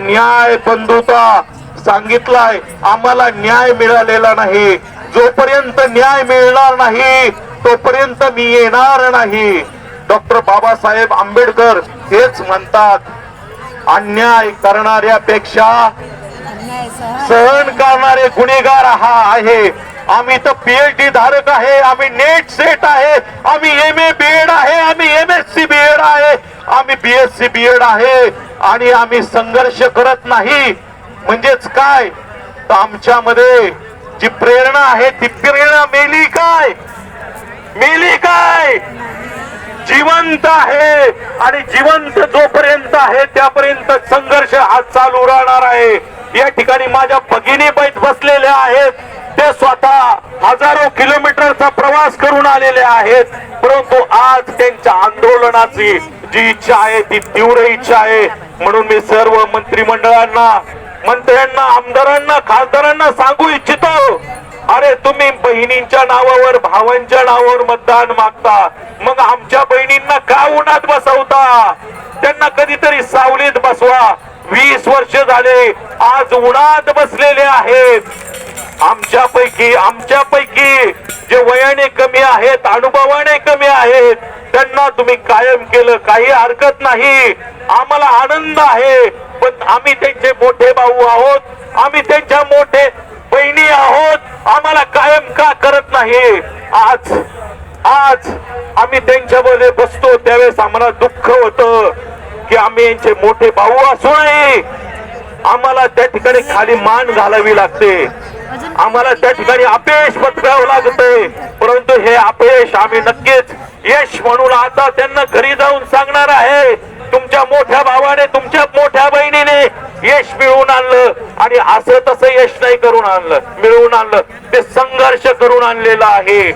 न्याय बंधुता सांगितलाय आम्हाला न्याय मिळालेला नाही. जोपर्यंत न्याय मिळणार नाही तोपर्यंत मी येणार नाही. डॉक्टर बाबासाहेब आंबेडकर हेच म्हणतात अन्याय करणाऱ्यापेक्षा सहन करणारे गुन्हेगार हा आहे. आम्ही तर पीएचडी धारक आहे आम्ही नेट सेट आहे आम्ही एम ए बी एड आहे आम्ही M S C B Ed आहे. आम्ही बीएससी बीएड आहे आणि आम्ही संघर्ष करत नाही. म्हणजेच काय? तर आमच्यामध्ये जी प्रेरणा आहे ती प्रेरणा मेली काय? मेली काय? जिवंत आहे आणि जिवंत जोपर्यंत आहे त्यापर्यंत संघर्ष हा चालू राहणार आहे. या ठिकाणी माझ्या भगिनी बैठ बसलेल्या ते स्वतः हजारो किलोमीटरचा प्रवास करून आलेले आहेत. परंतु आज त्यांच्या आंदोलनाची जी इच्छा आहे ती तीव्र इच्छा आहे. म्हणून मी सर्व मंत्रिमंडळांना मंत्र्यांना आमदारांना खासदारांना सांगू इच्छितो. अरे तुम्ही बहिणींच्या नावावर भावांच्या नावावर मतदान मागता. मग आमच्या बहिणींना का उन्हात बसवता? त्यांना कधीतरी सावलीत बसवा. वीस वर्ष झाले आज उन्हात बसलेले आहेत. आमच्यापैकी आमच्यापैकी जे वयाने कमी आहेत अनुभवाने कमी आहेत त्यांना तुम्ही कायम केलं. काही हरकत नाही. आम्हाला आनंद आहे पण आम्ही त्यांचे मोठे भाऊ आहोत. आम्ही त्यांच्या मोठे बहिणी आहोत. आम्हाला कायम का करत नाही? आज आज आम्ही त्यांच्यामध्ये बसतो. त्यावेळेस आम्हाला दुःख होतं की आम्ही यांचे मोठे भाऊ असूनही आम्हाला त्या ठिकाणी खाली मान घालावी लागते. आम्हाला त्या ठिकाणी अपयश पत्करावं लागतंय. परंतु हे अपयश आम्ही नक्कीच यश म्हणून आता त्यांना घरी जाऊन सांगणार आहे. तुमच्या मोठ्या भावाने तुमच्या मोठ्या बहिणीने यश मिळवून आणलं आणि असं तसं यश नाही करून आणलं मिळवून आणलं. ते संघर्ष करून आणलेलं आहे.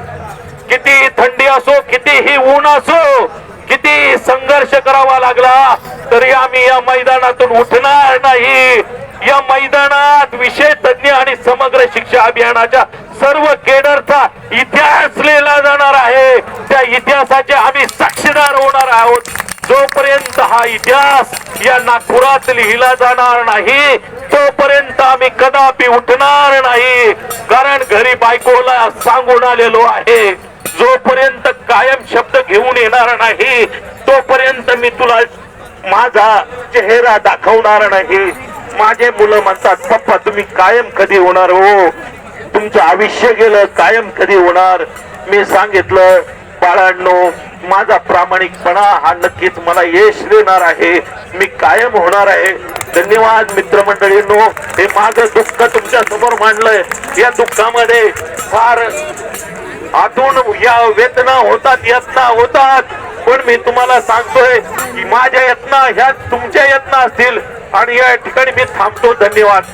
किती थंडी असो कितीही ऊन असो किती संघर्ष करावा लागला तरी आम्ही या मैदानातून उठणार नाही. या मैदानात विषय तज्ञ समग्र शिक्षा अभियानाच्या सर्व केडरचा इतिहास लिहिला जाणार आहे. त्या इतिहासाचे आम्ही साक्षीदार होणार आहोत. जोपर्यंत हा इतिहास या नागपुरात लिहिला जाणार नाही तोपर्यंत आम्ही कदापि उठणार नाही. कारण घरी बायकोला सांगून आलेलो आहे जोपर्यंत कायम शब्द घेऊन येणार नाही तोपर्यंत मी तुला माझा चेहरा दाखवणार नाही. माझे मुलं म्हणतात पप्पा तुम्ही कायम कधी होणार हो? तुमचं आयुष्य गेलं कायम कधी होणार? मी सांगितलं बाळांनो माझा प्रामाणिकपणा हा नक्कीच मला यश देणार आहे. मी कायम होणार आहे. धन्यवाद मित्रमंडळींनो. हे माझं दुःख तुमच्यासमोर मांडलंय. या दुःखामध्ये फार आतून या वेदना होतात यत्ना होतात. पण मी तुम्हाला सांगतोय की माझ्या यत्ना ह्या तुमच्या यत्ना असतील. आणि या ठिकाणी मी थांबतो. धन्यवाद.